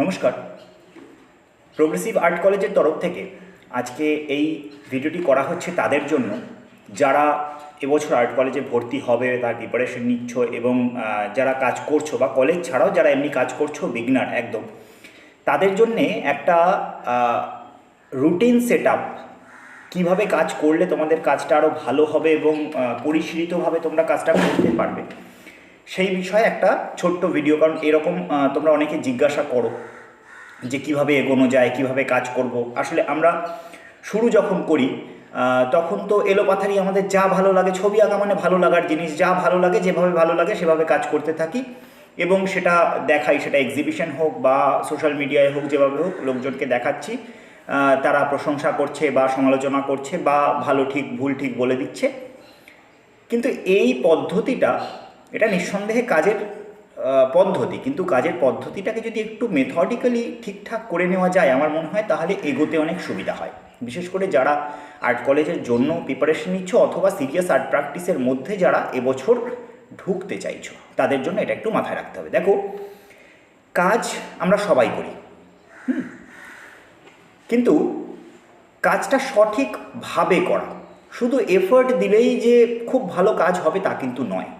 নমস্কার। Progressive art কলেজের তরফ থেকে আজকে এই ভিডিওটি করা হচ্ছে তাদের জন্য। যারা এবছর আর্ট কলেজে ভর্তি হবে, তার প্রিপারেশন নিচ্ছ এবং যারা কাজ করছ বা কলেজ ছাড়াও যারা এমনি কাজ করছ বিগনার একদম, তাদের জন্যে একটা রুটিন সেট আপ কীভাবে কাজ করলে তোমাদের কাজটা আরও ভালো হবে এবং পরিশীলিতভাবে তোমরা কাজটা করতে পারবে। সেই বিষয়ে একটা ছোট্ট ভিডিও কারণ এরকম তোমরা অনেকে জিজ্ঞাসা করো যে কীভাবে এগোনো যায়, কীভাবে কাজ করব। আসলে আমরা শুরু যখন করি তখন তো এলোপাথারি আমাদের যা ভালো লাগে, ছবি আঁকা মানে ভালো লাগার জিনিস। যা ভালো লাগে, যেভাবে ভালো লাগে, সেভাবে কাজ করতে থাকি এবং সেটা দেখাই, সেটা এক্সিবিশন হোক বা সোশ্যাল মিডিয়ায় হোক, যেভাবে হোক, লোকজনকে দেখাচ্ছি। তারা প্রশংসা করছে বা সমালোচনা করছে বা ভালো ঠিক, ভুল ঠিক বলে দিচ্ছে। কিন্তু এই পদ্ধতিটা এটা নিঃসন্দেহে কাজের পদ্ধতি। কিন্তু কাজের পদ্ধতিটাকে যদি একটু মেথডিক্যালি ঠিকঠাক করে নেওয়া যায় আমার মনে হয়, তাহলে এগোতে অনেক সুবিধা হয়। বিশেষ করে যারা আর্ট কলেজের জন্য প্রিপারেশন নিচ্ছ অথবা সিরিয়াস আর্ট প্র্যাকটিসের মধ্যে যারা এবছর ঢুকতে চাইছো, তাদের জন্য এটা একটু মাথায় রাখতে হবে। দেখো, কাজ আমরা সবাই করি কিন্তু কাজটা সঠিকভাবে করা, শুধু এফোর্ট দিলেই যে খুব ভালো কাজ হবে তা কিন্তু নয়।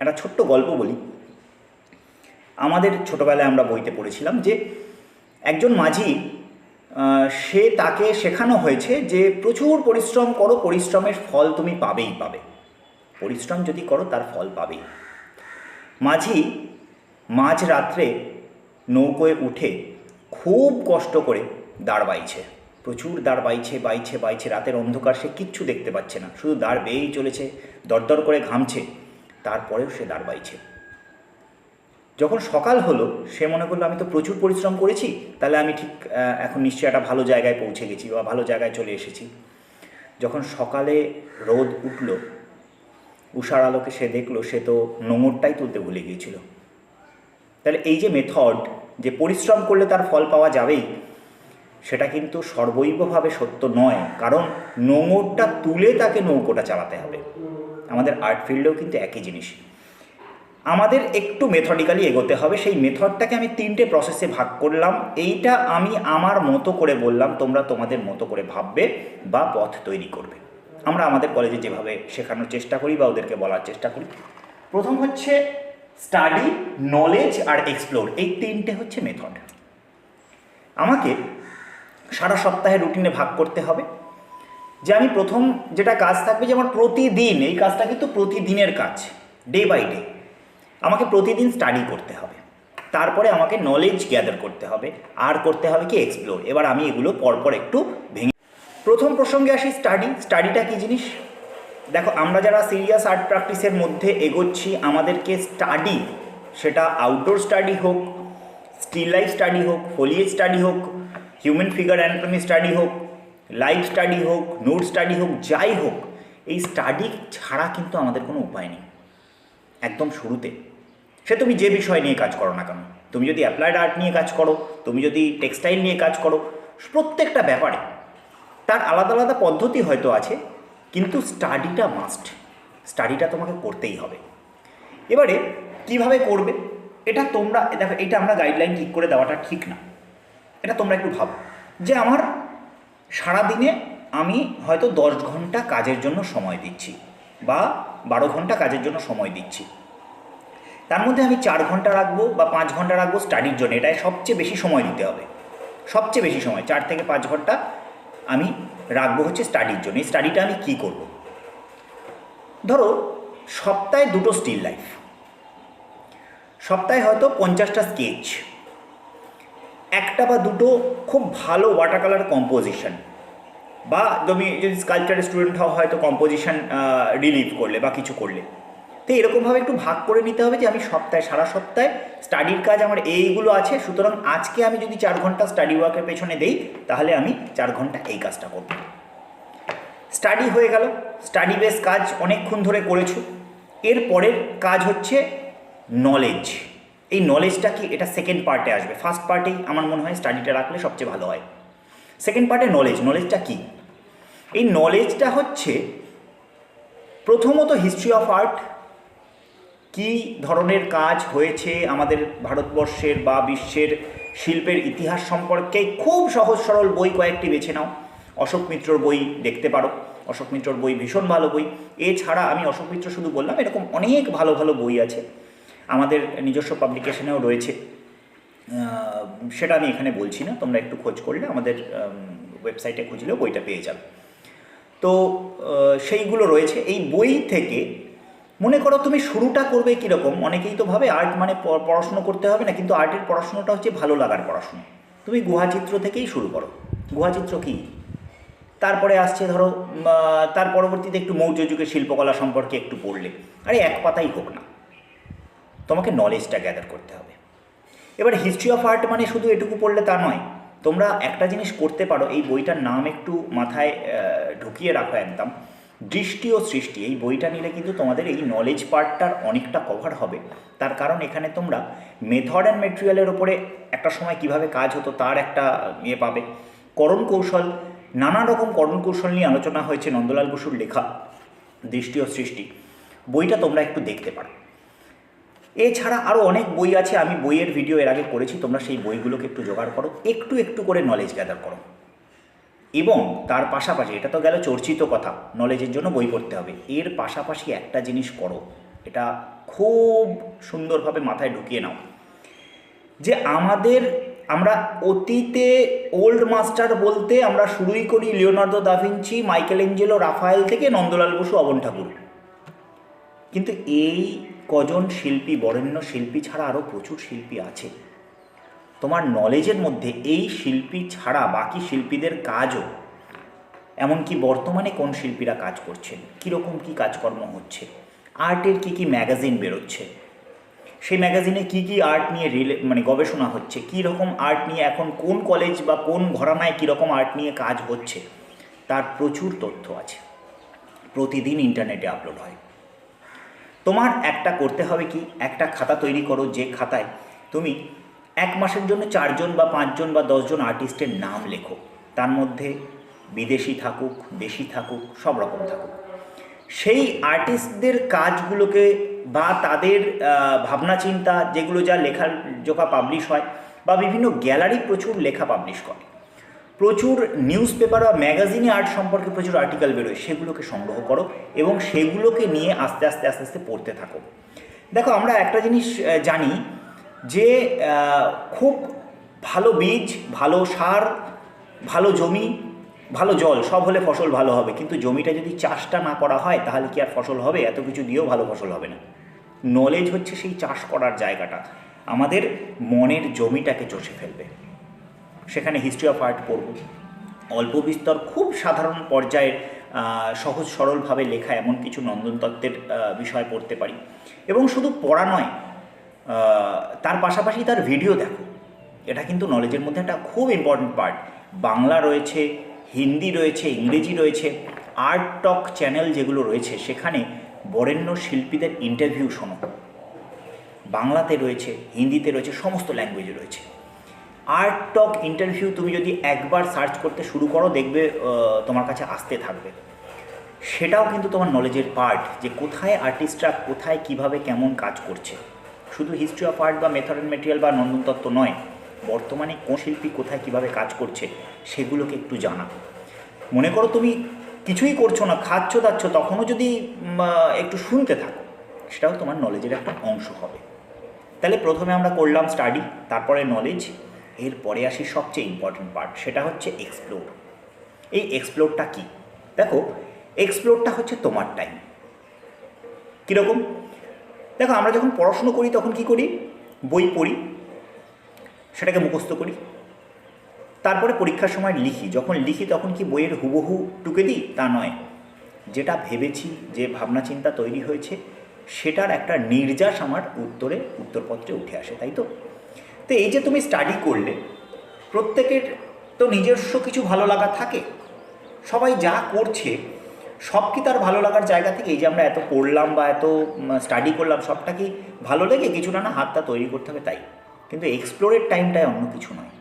একটা ছোট্ট গল্প বলি। আমাদের ছোটোবেলায় আমরা বইতে পড়েছিলাম যে, একজন মাঝি সে তাকে শেখানো হয়েছে যে, প্রচুর পরিশ্রম করো, পরিশ্রমের ফল তুমি পাবেই পাবে। পরিশ্রম যদি করো, তার ফল পাবেই। মাঝি মাঝ রাত্রে নৌকোয় উঠে খুব কষ্ট করে দাঁড় বাইছে। প্রচুর দাঁড় বাইছে বাইছে বাইছে, রাতের অন্ধকার সে কিচ্ছু দেখতে পাচ্ছে না। শুধু দাঁড় বেয়েই চলেছে, দরদর করে ঘামছে। তারপরেও সে দাঁড় বাইছে যখন সকাল হলো, সে মনে করল, আমি তো প্রচুর পরিশ্রম করেছি, তাহলে আমি ঠিক এখন নিশ্চয়ই একটা ভালো জায়গায় পৌঁছে গেছি বা ভালো জায়গায় চলে এসেছি। যখন সকালে রোদ উঠল, উষার আলোকে সে দেখল, সে তো নোঙরটাই তুলতে ভুলে গিয়েছিল। তাহলে এই যে মেথড যে পরিশ্রম করলে তার ফল পাওয়া যাবেই, সেটা কিন্তু সর্বৈবভাবে সত্য নয়। কারণ নোঙরটা তুলে তাকে নৌকোটা চালাতে হবে। আমাদের আর্ট ফিল্ডেও কিন্তু একই জিনিস। আমাদের একটু মেথডিক্যালি এগোতে হবে, সেই মেথডটাকে আমি তিনটে প্রসেসে ভাগ করলাম। এইটা আমি আমার মতো করে বললাম, তোমরা তোমাদের মতো করে ভাববে বা পথ তৈরি করবে। আমরা আমাদের কলেজে যেভাবে শেখানোর চেষ্টা করি বা ওদেরকে বলার চেষ্টা করি। প্রথম হচ্ছে স্টাডি নলেজ আর এক্সপ্লোর এই তিনটে হচ্ছে মেথড আমাকে সারা সপ্তাহে রুটিনে ভাগ করতে হবে। যে আমি প্রথম যেটা কাজ থাকবে যে আমার প্রতিদিন, এই কাজটা কিন্তু প্রতিদিনের কাজ ডে বাই ডে আমাকে প্রতিদিন স্টাডি করতে হবে। তারপরে আমাকে নলেজ গ্যাদার করতে হবে। আর করতে হবে কি? এক্সপ্লোর এবার আমি এগুলো পরপর একটু ভেঙে প্রথম প্রসঙ্গে আসি স্টাডি স্টাডিটা কি জিনিস? দেখো, আমরা যারা সিরিয়াস আর্ট প্র্যাকটিসের মধ্যে এগোচ্ছি, আমাদেরকে স্টাডি সেটা আউটডোর স্টাডি হোক স্টিল লাইফ স্টাডি হোক ফোলিয়েজ স্টাডি হোক হিউম্যান ফিগার অ্যানাটমি স্টাডি হোক লাইফ স্টাডি হোক নোট স্টাডি হোক, যাই হোক, এই স্টাডি ছাড়া কিন্তু আমাদের কোনো উপায় নেই। একদম শুরুতে। সে তুমি যে বিষয় নিয়ে কাজ করো না কেন? তুমি যদি অ্যাপ্লাইড আর্ট নিয়ে কাজ করো, তুমি যদি টেক্সটাইল নিয়ে কাজ করো, প্রত্যেকটা ব্যাপারে তার আলাদা আলাদা পদ্ধতি হয়তো আছে, কিন্তু স্টাডিটা মাস্ট স্টাডিটা তোমাকে করতেই হবে। এবারে কীভাবে করবে? এটা তোমরা, দেখো, এটা আমরা গাইডলাইন ঠিক করে দেওয়াটা ঠিক না। এটা তোমরা একটু ভাবো। যে আমার সারাদিনে আমি হয়তো দশ ঘণ্টা কাজের জন্য সময় দিচ্ছি বা বারো ঘণ্টা কাজের জন্য সময় দিচ্ছি। তার মধ্যে আমি চার ঘণ্টা রাখব বা পাঁচ ঘণ্টা রাখব স্টাডির জন্য, এটাই সবচেয়ে বেশি সময় দিতে হবে। সবচেয়ে বেশি সময়, চার থেকে পাঁচ ঘণ্টা আমি রাখব হচ্ছে স্টাডির জন্য। এই স্টাডিটা আমি কী করব? ধরো, সপ্তাহে দুটো স্টিল লাইফ। সপ্তাহে হয়তো পঞ্চাশটা স্কেচ একটা বা দুটো খুব ভালো ওয়াটার কালার কম্পোজিশন বা তুমি যদি স্কালচারের স্টুডেন্ট হও, হয়তো কম্পোজিশন রিলিভ করলে বা কিছু করলে। তো এরকমভাবে একটু ভাগ করে নিতে হবে যে আমি সপ্তাহে, সারা সপ্তাহে স্টাডির কাজ আমার এইগুলো আছে, সুতরাং আজকে আমি যদি চার ঘণ্টা স্টাডি ওয়ার্কের পেছনে দেই, তাহলে আমি চার ঘণ্টা এই কাজটা করব। স্টাডি হয়ে গেল। স্টাডি বেস কাজ অনেকক্ষণ ধরে করেছ। এর পরের কাজ হচ্ছে নলেজ এই নলেজটা কি? এটা সেকেন্ড পার্টে আসবে। ফার্স্ট পার্টেই আমার মনে হয় স্টাডিটা রাখলে সবচেয়ে ভালো হয়। সেকেন্ড পার্টে নলেজ নলেজটা কি? এই নলেজটা হচ্ছে প্রথমত হিস্ট্রি অফ আর্ট কী ধরনের কাজ হয়েছে আমাদের ভারতবর্ষের বা বিশ্বের শিল্পের ইতিহাস সম্পর্কে? খুব সহজ সরল বই কয়েকটি বেছে নাও। অশোক মিত্রর বই দেখতে পারো। অশোক মিত্রর বই ভীষণ ভালো বই। এছাড়া আমি অশোক মিত্র শুধু বললাম, এরকম অনেক ভালো ভালো বই আছে। আমাদের নিজস্ব পাবলিকেশনেও রয়েছে। সেটা আমি এখানে বলছি না, তোমরা একটু খোঁজ করলে আমাদের ওয়েবসাইটে খুঁজলেও বইটা পেয়ে যাবে। তো সেইগুলো রয়েছে। এই বই থেকে মনে করো তুমি শুরুটা করবে কীরকম? অনেকেই তো ভাবে আর্ট মানে পড়াশুনো করতে হবে না, কিন্তু আর্টের পড়াশুনোটা হচ্ছে ভালো লাগার পড়াশুনো। তুমি গুহাচিত্র থেকেই শুরু করো। গুহাচিত্র কী? তারপরে আসছে ধরো তার পরবর্তীতে একটু মৌর্য যুগের শিল্পকলা সম্পর্কে একটু পড়লে। আরে এক পাতাই হোক না। তোমাকে নলেজটা গ্যাদার করতে হবে। এবার হিস্ট্রি অফ আর্ট মানে শুধু এটুকু পড়লে তা নয়, তোমরা একটা জিনিস করতে পারো, এই বইটার নাম একটু মাথায় ঢুকিয়ে রাখো একদম। দৃষ্টি ও সৃষ্টি, এই বইটা নিলে কিন্তু তোমাদের এই নলেজ পার্টটার অনেকটা কভার হবে। তার কারণ এখানে তোমরা মেথড অ্যান্ড মেটেরিয়ালের ওপরে একটা সময় কীভাবে কাজ হতো তার একটা ইয়ে পাবে। করণ কৌশল, নানা রকম করণ কৌশল নিয়ে আলোচনা হয়েছে নন্দলাল বসুর লেখা, দৃষ্টি ও সৃষ্টি। বইটা তোমরা একটু দেখতে পারো। এছাড়া আরও অনেক বই আছে, আমি বইয়ের ভিডিও এর আগে করেছি, তোমরা সেই বইগুলোকে একটু জোগাড় করো, একটু একটু করে নলেজ গ্যাদার করো। এবং তার পাশাপাশি, এটা তো গেল চর্চিত কথা নলেজের জন্য বই পড়তে হবে, এর পাশাপাশি একটা জিনিস করো, এটা খুব সুন্দরভাবে মাথায় ঢুকিয়ে নাও। যে আমাদের, আমরা অতীতে ওল্ড মাস্টার বলতে আমরা শুরুই করি Leonardo da Vinci Michelangelo, Raphael থেকে নন্দলাল বসু, অবন ঠাকুর। কিন্তু এই কজন শিল্পী, বরেণ্য শিল্পী ছাড়া আরও প্রচুর শিল্পী আছে? তোমার নলেজের মধ্যে এই শিল্পী ছাড়া বাকি শিল্পীদের কাজও এমনকি বর্তমানে কোন শিল্পীরা কাজ করছেন? কীরকম কী কাজকর্ম হচ্ছে? আর্টের কী কী ম্যাগাজিন বেরোচ্ছে? সেই ম্যাগাজিনে কী কী আর্ট নিয়ে রিলে মানে গবেষণা হচ্ছে? কী রকম আর্ট নিয়ে এখন কোন কলেজ বা কোন ঘরানায় কীরকম আর্ট নিয়ে কাজ হচ্ছে? তার প্রচুর তথ্য আছে। প্রতিদিন ইন্টারনেটে আপলোড হয়। তোমার একটা করতে হবে কি? একটা খাতা তৈরি করো, যে খাতায় তুমি এক মাসের জন্য চারজন বা পাঁচজন বা দশজন আর্টিস্টের নাম লেখো। তার মধ্যে বিদেশি থাকুক, দেশি থাকুক, সব রকম থাকুক। সেই আর্টিস্টদের কাজগুলোকে বা তাদের ভাবনা চিন্তা যেগুলো যা লেখার জোকা পাবলিশ হয় বা বিভিন্ন গ্যালারি প্রচুর লেখা পাবলিশ করে। প্রচুর নিউজ পেপার বা ম্যাগাজিনে আর্ট সম্পর্কে প্রচুর আর্টিকেল বেরোয়, সেগুলোকে সংগ্রহ করো এবং সেগুলোকে নিয়ে আস্তে আস্তে আস্তে আস্তে পড়তে থাকো। দেখো, আমরা একটা জিনিস জানি যে খুব ভালো বীজ, ভালো সার, ভালো জমি, ভালো জল, সব হলে ফসল ভালো হবে। কিন্তু জমিটা যদি চাষটা না করা হয়, তাহলে কি আর ফসল হবে? এত কিছু দিয়েও ভালো ফসল হবে না। নলেজ হচ্ছে সেই চাষ করার জায়গাটা। আমাদের মনের জমিটাকে চষে ফেলবে। সেখানে হিস্ট্রি অফ আর্ট পড়ব। অল্প বিস্তর খুব সাধারণ পর্যায়ের সহজ সরলভাবে লেখা এমন কিছু নন্দনতত্ত্বের বিষয় পড়তে পারি। এবং শুধু পড়া নয় তার পাশাপাশি তার ভিডিও দেখো। এটা কিন্তু নলেজের মধ্যে একটা খুব ইম্পর্ট্যান্ট পার্ট বাংলা রয়েছে, হিন্দি রয়েছে, ইংরেজি রয়েছে আর্ট টক চ্যানেল যেগুলো রয়েছে, সেখানে বরেণ্য শিল্পীদের ইন্টারভিউ শোনো। বাংলাতে রয়েছে, হিন্দিতে রয়েছে, সমস্ত ল্যাঙ্গুয়েজে রয়েছে। আর্ট টক ইন্টারভিউ তুমি যদি একবার সার্চ করতে শুরু করো, দেখবে তোমার কাছে আসতে থাকবে। সেটাও কিন্তু তোমার নলেজের পার্ট যে কোথায় আর্টিস্টরা কোথায় কীভাবে কেমন কাজ করছে। শুধু হিস্ট্রি অফ আর্ট বা মেথড অ্যান্ড মেটেরিয়াল বা নন্দন তত্ত্ব নয়, বর্তমানে কোন শিল্পী কোথায় কীভাবে কাজ করছে, সেগুলোকে একটু জানা। মনে করো তুমি কিছুই করছ না, খাচ্ছ দাচ্ছ, তখনও যদি একটু শুনতে থাকো, সেটাও তোমার নলেজের একটা অংশ হবে। তাহলে প্রথমে আমরা করলাম স্টাডি তারপরে নলেজ এরপরে আসি সবচেয়ে ইম্পর্টেন্ট পার্ট সেটা হচ্ছে এক্সপ্লোর এই এক্সপ্লোরটা কি? দেখো এক্সপ্লোরটা হচ্ছে তোমার টাইম কীরকম? দেখো, আমরা যখন পড়াশুনো করি, তখন কি করি? বই পড়ি, সেটাকে মুখস্থ করি। তারপরে পরীক্ষার সময় লিখি। যখন লিখি, তখন কি বইয়ের হুবহু টুকে দিই? তা নয়। যেটা ভেবেছি, যে ভাবনা চিন্তা তৈরি হয়েছে, সেটার একটা নির্যাস আমার উত্তরে, উত্তরপত্রে উঠে আসে, তাই তো? তো এই যে তুমি স্টাডি করলে, প্রত্যেকের তো নিজস্ব কিছু ভালো লাগা থাকে। সবাই যা করছে, সব কি তার ভালো লাগার জায়গা থেকে? এই যে আমরা এত পড়লাম বা এত স্টাডি করলাম, সবটা কি ভালো লেগে? কিছু না না, হাতটা তৈরি করতে হবে তাই। কিন্তু এক্সপ্লোরের টাইমটায় অন্য কিছু নয়।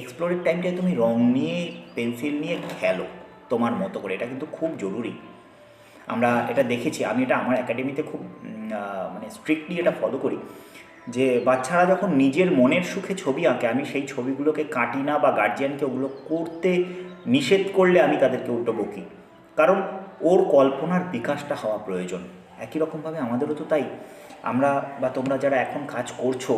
এক্সপ্লোরের টাইমটায় তুমি রং নিয়ে পেন্সিল নিয়ে খেলো, তোমার মতো করে। এটা কিন্তু খুব জরুরি। আমরা এটা দেখেছি। আমি এটা আমার একাডেমিতে খুব মানে স্ট্রিক্টলি এটা ফলো করি। যে বাচ্চারা যখন নিজের মনের সুখে ছবি আঁকে, আমি সেই ছবিগুলোকে কাটি না বা গার্জিয়ানকে ওগুলো করতে নিষেধ করলে আমি তাদেরকে উল্টো বকি। কারণ ওর কল্পনার বিকাশটা হওয়া প্রয়োজন। একই রকমভাবে আমাদেরও তো তাই। আমরা বা তোমরা যারা এখন কাজ করছ,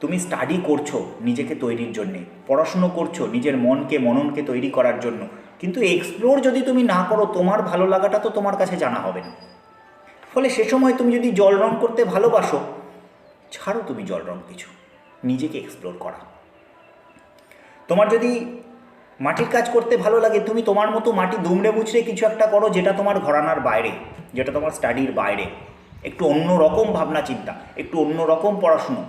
তুমি স্টাডি করছ নিজেকে তৈরির জন্যে, পড়াশুনো করছ নিজের মনকে, মননকে তৈরি করার জন্য। কিন্তু এক্সপ্লোর যদি তুমি না করো, তোমার ভালো লাগাটা তো তোমার কাছে জানা হবে না। ফলে সে সময় তুমি যদি জল রং করতে ভালোবাসো ছাড়ো তুমি জল রং কিছু, নিজেকে এক্সপ্লোর করা। তোমার যদি মাটির কাজ করতে ভালো লাগে, তুমি তোমার মতো মাটি দুমড়ে মুচড়ে কিছু একটা করো যেটা তোমার ঘরানার বাইরে, যেটা তোমার স্টাডির বাইরে। একটু অন্য রকম ভাবনা চিন্তা, একটু অন্য রকম পড়াশুনো,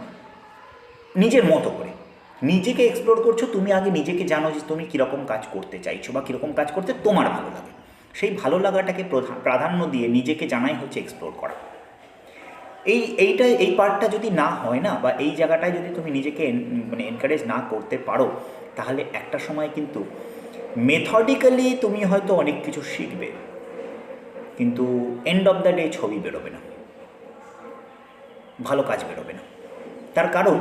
নিজের মতো করে। নিজেকে এক্সপ্লোর করছ, তুমি আগে নিজেকে জানো যে তুমি কীরকম কাজ করতে চাইছো বা কীরকম কাজ করতে তোমার ভালো লাগে। সেই ভালো লাগাটাকে প্রধা- প্রাধান্য দিয়ে নিজেকে জানাই হচ্ছে এক্সপ্লোর করা। এই, এইটা, এই পার্টটা যদি না হয় না, বা এই জায়গাটায় যদি তুমি নিজেকে মানে এনকারেজ না করতে পারো, তাহলে একটা সময় কিন্তু মেথডিক্যালি তুমি হয়তো অনেক কিছু শিখবে। কিন্তু এন্ড অফ দ্য ডে ছবি বেরোবে না। ভালো কাজ বেরোবে না। তার কারণ,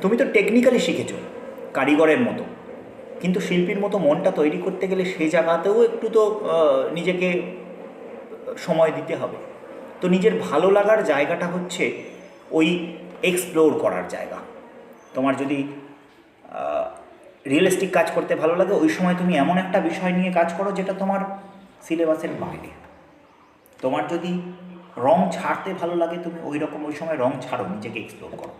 তুমি তো টেকনিক্যালি শিখেছো, কারিগরের মতো। কিন্তু শিল্পীর মতো মনটা তৈরি করতে গেলে সেই জায়গাতেও একটু তো নিজেকে সময় দিতে হবে। তো নিজের ভালো লাগার জায়গাটা হচ্ছে ওই এক্সপ্লোর করার জায়গা। তোমার যদি রিয়েলিস্টিক কাজ করতে ভালো লাগে, ওই সময় তুমি এমন একটা বিষয় নিয়ে কাজ করো যেটা তোমার সিলেবাসের বাইরে। তোমার যদি রং ছাড়তে ভালো লাগে, তুমি ওই রকম ওই সময় রং ছাড়ো, নিজেকে এক্সপ্লোর করো।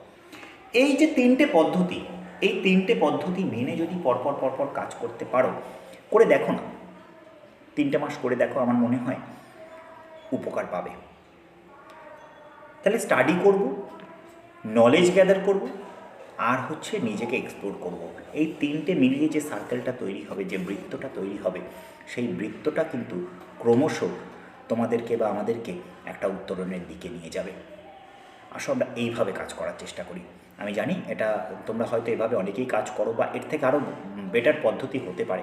এই যে তিনটে পদ্ধতি, এই তিনটে পদ্ধতি মেনে যদি পরপর পরপর কাজ করতে পারো, করে দেখো না। তিনটে মাস করে দেখো, আমার মনে হয় উপকার পাবে। তাহলে স্টাডি করব নলেজ গ্যাদার করব, আর হচ্ছে নিজেকে এক্সপ্লোর করব। এই তিনটে মিলিয়ে যে সার্কেলটা তৈরি হবে, যে বৃত্তটা তৈরি হবে, সেই বৃত্তটা কিন্তু ক্রমশ তোমাদেরকে বা আমাদেরকে একটা উত্তরণের দিকে নিয়ে যাবে। আসো আমরা এইভাবে কাজ করার চেষ্টা করি। আমি জানি এটা তোমরা হয়তো এভাবে অনেকেই কাজ করো বা এর থেকে আরও বেটার পদ্ধতি হতে পারে।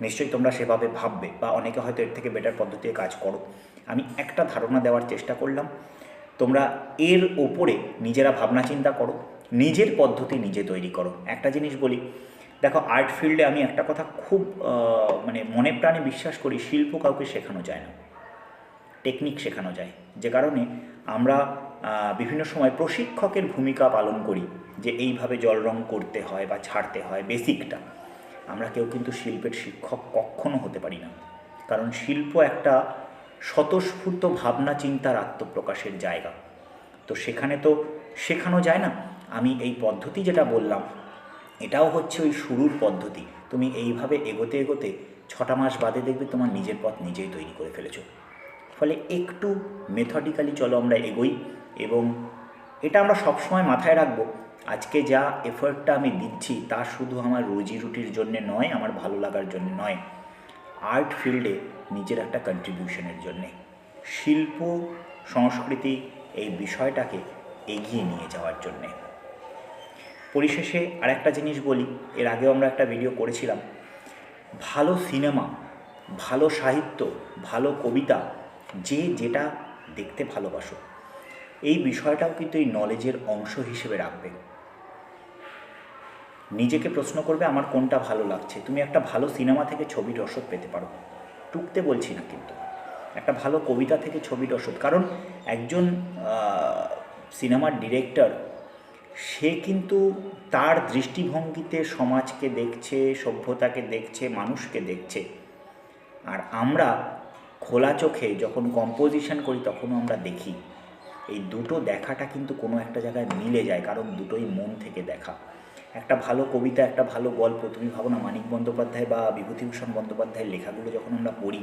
নিশ্চয়ই তোমরা সেভাবে ভাববে বা অনেকে হয়তো এর থেকে বেটার পদ্ধতিতে কাজ করো। আমি একটা ধারণা দেওয়ার চেষ্টা করলাম তোমরা এর ওপরে নিজেরা ভাবনা চিন্তা করো, নিজের পদ্ধতি নিজে তৈরি করো। একটা জিনিস বলি, দেখো আর্ট ফিল্ডে আমি একটা কথা খুব মানে মনে প্রাণে বিশ্বাস করি, শিল্প কাউকে শেখানো যায় না। টেকনিক শেখানো যায়। যে কারণে আমরা বিভিন্ন সময় প্রশিক্ষকের ভূমিকা পালন করি, যে এইভাবে জল রং করতে হয় বা ছাড়তে হয় বেসিকটা আমরা কেউ কিন্তু শিল্পের শিক্ষক কখনো হতে পারি না। কারণ শিল্প একটা স্বতঃস্ফূর্ত ভাবনা চিন্তার আত্মপ্রকাশের জায়গা। তো সেখানে তো শেখানো যায় না? আমি এই পদ্ধতি যেটা বললাম, এটাও হচ্ছে ওই শুরুর পদ্ধতি। তুমি এইভাবে এগোতে এগোতে ছটা মাস বাদে দেখবে তোমার নিজের পথ নিজেই তৈরি করে ফেলেছো। ফলে একটু মেথডিক্যালি চলো আমরা এগোই এবং এটা আমরা সবসময় মাথায় রাখব, আজকে যা এফোর্টটা আমি দিচ্ছি তা শুধু আমার রুজি রুটির জন্যে নয়, আমার ভালো লাগার জন্য নয়। আর্ট ফিল্ডে নিজের একটা কন্ট্রিবিউশনের জন্যে। শিল্প, সংস্কৃতি এই বিষয়টাকে এগিয়ে নিয়ে যাওয়ার জন্যে। পরিশেষে আরেকটা জিনিস বলি, এর আগেও আমরা একটা ভিডিও করেছিলাম। ভালো সিনেমা ভালো সাহিত্য, ভালো কবিতা, যে যেটা দেখতে ভালোবাসো, এই বিষয়টাও কিন্তু এই নলেজের অংশ হিসেবে রাখবে। নিজেকে প্রশ্ন করবে আমার কোনটা ভালো লাগছে। তুমি একটা ভালো সিনেমা থেকে ছবির রসদ পেতে পারো। টুকতে বলছি না কিন্তু। একটা ভালো কবিতা থেকে ছবির রসদ। কারণ একজন সিনেমার ডিরেক্টর, সে কিন্তু তার দৃষ্টিভঙ্গিতে সমাজকে দেখছে, সভ্যতাকে দেখছে, মানুষকে দেখছে। আর আমরা খোলা চোখে যখন কম্পোজিশন করি, তখনও আমরা দেখি। এই দুটো দেখাটা কিন্তু কোনো একটা জায়গায় মিলে যায়, কারণ দুটোই মন থেকে দেখা। একটা ভালো কবিতা, একটা ভালো গল্প। তুমি ভাবো না, মানিক বন্দ্যোপাধ্যায় বা বিভূতিভূষণ বন্দ্যোপাধ্যায়ের লেখাগুলো যখন আমরা পড়ি,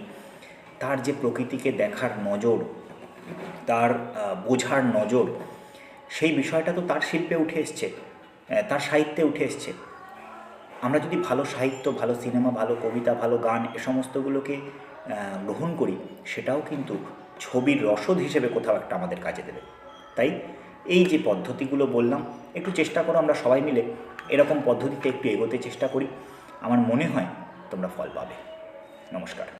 তার যে প্রকৃতিকে দেখার নজর, তার বোঝার নজর, সেই বিষয়টা তো তার শিল্পে উঠে এসছে তার সাহিত্যে উঠে এসছে। আমরা যদি ভালো সাহিত্য, ভালো সিনেমা, ভালো কবিতা, ভালো গান এ সমস্তগুলোকে গ্রহণ করি, সেটাও কিন্তু ছবির রসদ হিসেবে কোথাও একটা আমাদের কাজে দেবে। তাই এই যে পদ্ধতিগুলো বললাম একটু চেষ্টা করো, আমরা সবাই মিলে এরকম পদ্ধতিতে একটু এগোতে চেষ্টা করি। আমার মনে হয় তোমরা ফল পাবে। নমস্কার।